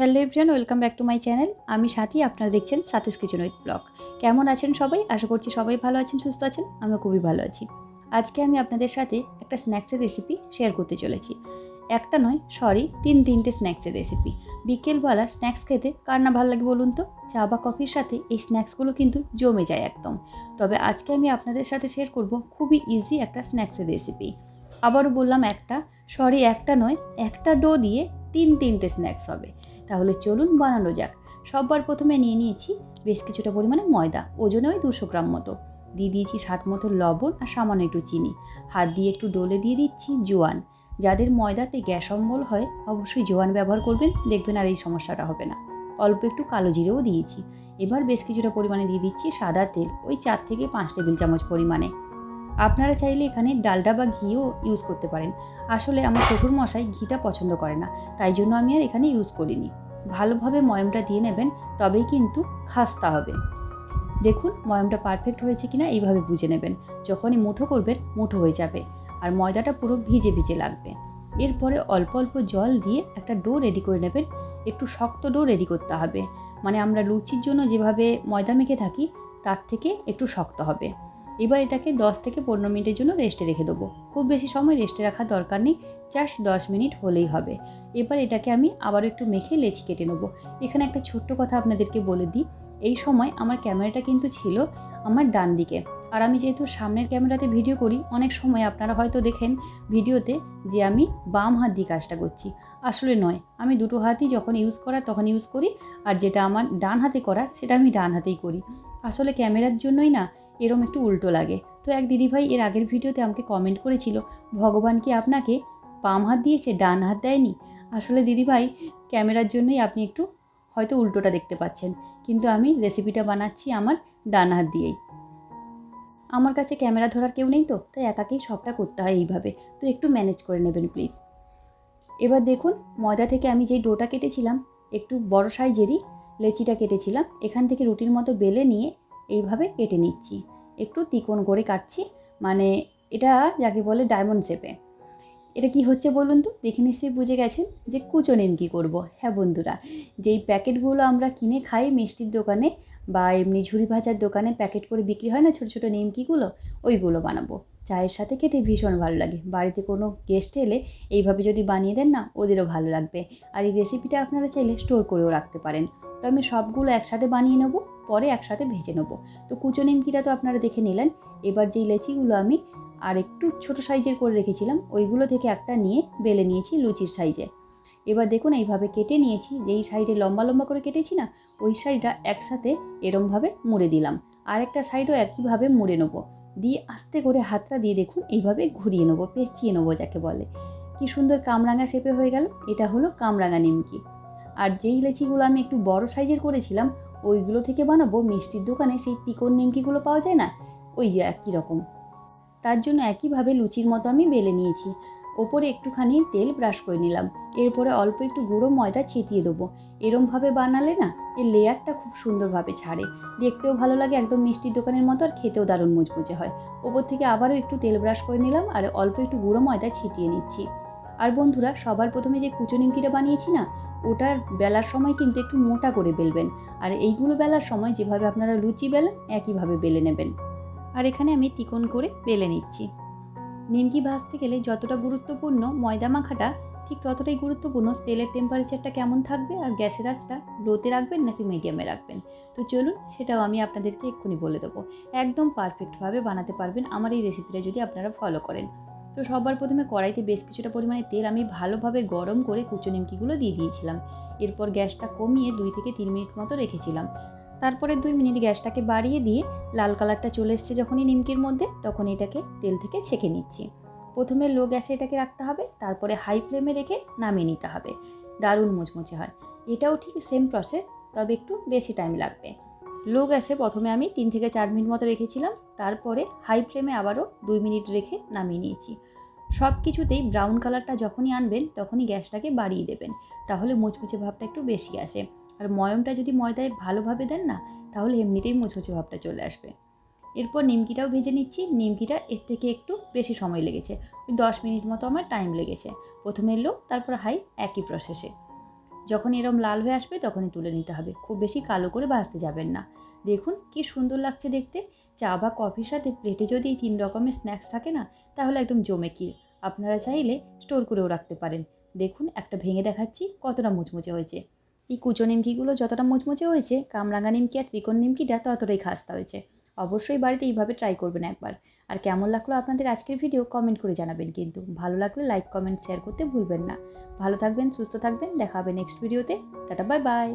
Hello everyone welcome back to my channel. আমি সাথী, আপনারা দেখছেন সাথেস কিচেন উইথ ব্লগ। কেমন আছেন সবাই? আশা করছি সবাই ভালো আছেন, সুস্থ আছেন, আমিও খুবই ভালো আছি। আজকে আমি আপনাদের সাথে একটা স্ন্যাক্সের রেসিপি শেয়ার করতে চলেছি। একটা নয় সরি তিন তিনটে স্ন্যাক্সের রেসিপি বিকেলবেলা স্ন্যাক্স খেতে কার না ভালো লাগে বলুন তো? চা বা কফির সাথে এই স্ন্যাক্সগুলো কিন্তু জমে যায় একদম। তবে আজকে আমি আপনাদের সাথে শেয়ার করব খুবই ইজি একটা স্ন্যাক্সের রেসিপি আবারও বললাম একটা সরি একটা নয়, একটা ডো দিয়ে তিন তিনটে স্ন্যাক্স হবে। তাহলে চলুন বানানো যাক। সববার প্রথমে নিয়ে নিয়েছি বেশ কিছুটা পরিমাণে ময়দা, ওজনে ওই দুশো গ্রাম মতো। দিয়ে দিয়েছি স্বাদ মতো লবণ আর সামান্য একটু চিনি। হাত দিয়ে একটু ডোলে দিয়ে দিচ্ছি জোয়ান। যাদের ময়দাতে গ্যাস অম্বল হয়, অবশ্যই জোয়ান ব্যবহার করবেন, দেখবেন আর এই সমস্যাটা হবে না। অল্প একটু কালো জিরেও দিয়েছি। এবার বেশ কিছুটা পরিমাণে দিয়ে দিচ্ছি সাদা তেল, ওই চার থেকে পাঁচ টেবিল চামচ পরিমাণে। আপনারা চাইলে এখানে ডালডা বা ঘিও ইউজ করতে পারেন। আসলে আমার শ্বশুর মশাই ঘিটা পছন্দ করে না, তাই জন্য আমি আর এখানে ইউজ করিনি। ভালোভাবে ময়মটা দিয়ে নেবেন, তবেই কিন্তু খাস্তা হবে। দেখুন, ময়মটা পারফেক্ট হয়েছে কিনা এইভাবে বুঝে নেবেন। যখনই মুঠো করবেন, মুঠো হয়ে যাবে। আর ময়দাটা পুরো ভিজে ভিজে লাগবে। এরপরে অল্প অল্প জল দিয়ে একটা ডো রেডি করে নেবেন। একটু শক্ত ডো রেডি করতে হবে। মানে আমরা লুচির জন্য যেভাবে ময়দা মেখে থাকি, তার থেকে একটু শক্ত হবে। এবার এটাকে 10 থেকে পনেরো মিনিটের জন্য রেস্টে রেখে দেবো। খুব বেশি সময় রেস্টে রাখার দরকার নেই, জাস্ট দশ মিনিট হলেই হবে। এবার এটাকে আমি আবারও একটু মেখে লেচি কেটে নেব। এখানে একটা ছোট্ট কথা আপনাদেরকে বলে দিই, এই সময় আমার ক্যামেরাটা কিন্তু ছিল আমার ডান দিকে। আর আমি যেহেতু সামনের ক্যামেরাতে ভিডিও করি, অনেক সময় আপনারা হয়তো দেখেন ভিডিওতে যে আমি বাম হাত দিয়ে কাজটা করছি। আসলে নয়, আমি দুটো হাতই যখন ইউজ করার তখন ইউজ করি, আর যেটা আমার ডান হাতে করার, সেটা আমি ডান হাতেই করি। আসলে ক্যামেরার জন্যই না এরম একটু উল্টো লাগে। তো এক দিদিভাই এর আগের ভিডিওতে আমাকে কমেন্ট করেছিল, ভগবান কি আপনাকে বাম হাত দিয়েছে, ডান হাত দেয়নি? আসলে দিদিভাই, ক্যামেরার জন্যই আপনি একটু হয়তো উল্টোটা দেখতে পাচ্ছেন, কিন্তু আমি রেসিপিটা বানাচ্ছি আমার ডান হাত দিয়েই। আমার কাছে ক্যামেরা ধরার কেউ নেই তো, তাই একাকেই সবটা করতে হয় এইভাবে। তো একটু ম্যানেজ করে নেবেন প্লিজ এবার দেখুন, ময়দা থেকে আমি যেই ডোটা কেটেছিলাম, একটু বড় সাইজেরই লেচিটা কেটেছিলাম, এখান থেকে রুটির মতো বেলে নিয়ে এইভাবে কেটে নিচ্ছি। একটু তিকোণ করে কাটছি মানে এটা যাকে বলে ডায়মন্ড শেপে এটা কি হচ্ছে বলুন তো? দেখে নিশ্চয়ই বুঝে গেছেন যে কুচো নিমকি করব। হ্যাঁ বন্ধুরা, যেই প্যাকেটগুলো আমরা কিনে খাই মিষ্টির দোকানে বা এমনি ঝুড়ি ভাজার দোকানে প্যাকেট করে বিক্রি হয় না ছোটো ছোটো নিমকিগুলো, ওইগুলো বানাবো। চায়ের সাথে খেতে ভীষণ ভালো লাগে। বাড়িতে কোনো গেস্ট এলে এইভাবে যদি বানিয়ে দেন না, ওদেরও ভালো লাগবে। আর এই রেসিপিটা আপনারা চাইলে স্টোর করেও রাখতে পারেন। তো আমি সবগুলো একসাথে বানিয়ে নেব, পরে একসাথে ভেজে নেব। তো কুচো নিমকিটা তো আপনারা দেখে নিলেন। এবার যেই লেচিগুলো আমি আর একটু ছোট সাইজের করে রেখেছিলাম, ওইগুলো থেকে একটা নিয়ে বেলে নিয়েছি লুচির সাইজে। এবার দেখুন, এইভাবে কেটে নিয়েছি। যেই সাইডে লম্বা লম্বা করে কেটেছি না, ওই সাইডটা একসাথে এরমভাবে মুড়ে দিলাম। আর একটা সাইডও একইভাবে মুড়ে নেব। দিয়ে আস্তে করে হাতটা দিয়ে দেখুন, এইভাবে ঘুরিয়ে নেব, পেঁচিয়ে নেব যাকে বলে। কি সুন্দর কামরাঙা শেপে হয়ে গেল। এটা হলো কামরাঙা নিমকি। আর যেই লেচিগুলো আমি একটু বড় সাইজের করেছিলাম, ওইগুলো থেকে বানাবো। মিষ্টির দোকানে সেই তিকোন নিমকিগুলো পাওয়া যায় না? ওই একই রকম। তার জন্য একইভাবে লুচির মতো আমি বেলে নিয়েছি। ওপরে একটুখানি তেল ব্রাশ করে নিলাম। এরপরে অল্প একটু গুঁড়ো ময়দা ছিটিয়ে দেবো। এরমভাবে বানালে না, এর লেয়ারটা খুব সুন্দরভাবে ছাড়ে। দেখতেও ভালো লাগে, একদম মিষ্টির দোকানের মতো, আর খেতেও দারুণ মুচমুচে হয়। ওপর থেকে আবারও একটু তেল ব্রাশ করে নিলাম, আর অল্প একটু গুঁড়ো ময়দা ছিটিয়ে নিচ্ছি। আর বন্ধুরা, সবার প্রথমে যে কুচো নিমকিটা বানিয়েছি না, ওটার বেলার সময় কিন্তু একটু মোটা করে বেলবেন। আর এইগুলো বেলার সময় যেভাবে আপনারা লুচি বেলেন, একইভাবে বেলে নেবেন। আর এখানে আমি তিকোন করে বেলে নিচ্ছি। নিমকি ভাজতে গেলে যতটা গুরুত্বপূর্ণ ময়দা মাখাটা, ঠিক ততটাই গুরুত্বপূর্ণ। তেলের টেম্পারেচারটা কেমন থাকবে আর গ্যাসের আঁচটা লোতে রাখবেন নাকি মিডিয়ামে রাখবেন? তো চলুন সেটাও আমি আপনাদেরকে এক্ষুনি বলে দেবো। একদম পারফেক্টভাবে বানাতে পারবেন আমার এই রেসিপিটা যদি আপনারা ফলো করেন। তো সবার প্রথমে কড়াইতে বেশ কিছুটা পরিমাণে তেল আমি ভালোভাবে গরম করে কুচো নিমকিগুলো দিয়ে দিয়েছিলাম। এরপর গ্যাসটা কমিয়ে দুই থেকে তিন মিনিট মতো রেখেছিলাম। তারপরে দুই মিনিট গ্যাসটাকে বাড়িয়ে দিয়ে লাল কালারটা চলে এসছে যখনই নিমকির মধ্যে, তখন এটাকে তেল থেকে ছেঁকে নিচ্ছি। প্রথমে লো গ্যাসে এটাকে রাখতে হবে, তারপরে হাই ফ্লেমে রেখে নামিয়ে নিতে হবে। দারুণ মুচমুচে হয়। এটাও ঠিক সেম প্রসেস তবে একটু বেশি টাইম লাগবে। লো গ্যাসে প্রথমে আমি তিন থেকে চার মিনিট মতো রেখেছিলাম, তারপরে হাই ফ্লেমে আবারও দুই মিনিট রেখে নামিয়ে নিয়েছি। সব কিছুতেই ব্রাউন কালারটা যখনই আনবেন, তখনই গ্যাসটাকে বাড়িয়ে দেবেন, তাহলে মুচমুচে ভাবটা একটু বেশি আসে। আর ময়মটা যদি ময়দায় ভালোভাবে দেন না, তাহলে এমনিতেই মুচমুচে ভাবটা চলে আসবে। এরপর নিমকিটাও ভেজে নিচ্ছি। নিমকিটা এর থেকে একটু বেশি সময় লেগেছে। ওই দশ মিনিট মতো আমার টাইম লেগেছে। প্রথমে লো তারপর হাই একই প্রসেসে যখন এরম লাল হয়ে আসবে, তখনই তুলে নিতে হবে। খুব বেশি কালো করে ভাজতে যাবেন না। দেখুন, কি সুন্দর লাগছে দেখতে। চা বা কফির সাথে প্লেটে যদি এই তিন রকমের স্ন্যাক্স থাকে না, তাহলে একদম জমে কি। আপনারা চাইলে স্টোর করেও রাখতে পারেন। দেখুন, একটা ভেঙে দেখাচ্ছি, কতটা মুচমুচে হয়েছে। এই কুচো নিমকিগুলো যতটা মুচমুচে হয়েছে, কামরাঙা নিমকি আর ত্রিকোণ নিমকিটা ততটাই খাস্তা হয়েছে। অবশ্যই বাড়িতে এইভাবে ট্রাই করবেন একবার। আর কেমন লাগল আপনাদের আজকের ভিডিও কমেন্ট করে জানাবেন কিন্তু। ভালো লাগলে লাইক কমেন্ট শেয়ার করতে ভুলবেন না। ভালো থাকবেন, সুস্থ থাকবেন, দেখা হবে নেক্সট ভিডিওতে টাটা বাই বাই